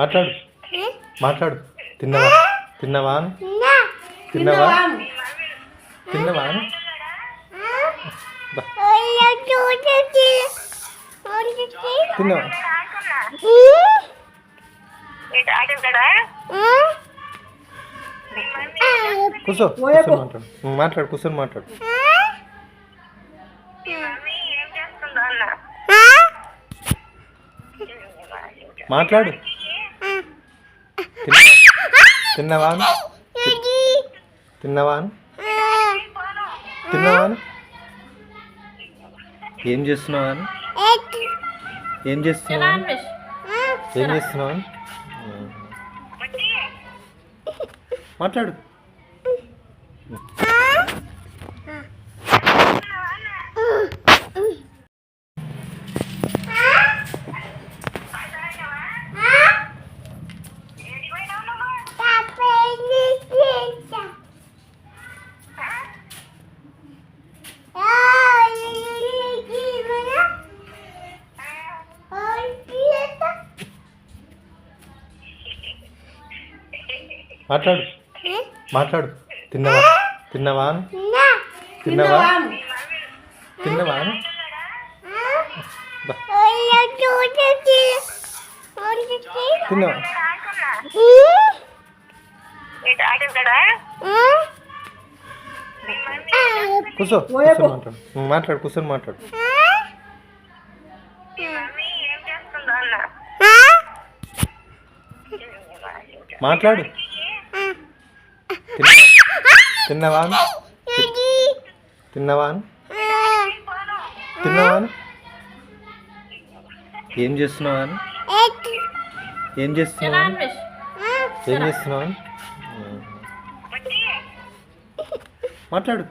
మాట్లాడు. మాట్లాడు. తిన్నవా? తిన్నవా. తిన్నవా? తిన్నవా. తిన్నవా కూర్చో కూర్చొని మాట్లాడు. మాట్లాడు కూర్చొని మాట్లాడు. మాట్లాడు. తిన్నవా? తిన్నవా. తిన్నవా. ఏం చేస్తున్నావా? ఏం చేస్తున్నావా? ఏం చేస్తున్నావా? అని? మాట్లాడు మాట్లాడు. మాట్లాడు. తిన్నవా? తిన్నవా. తిన్నవా? తిన్నవా కూర్చో కూర్చొని మాట్లాడు. కూర్చొని మాట్లాడు. మాట్లాడు. తిన్నవా తిన్నవా. తిన్నవా. ఏం చేస్తున్నావా ఏం చేస్తున్నావా? ఏం చేస్తున్నావా? మాట్లాడు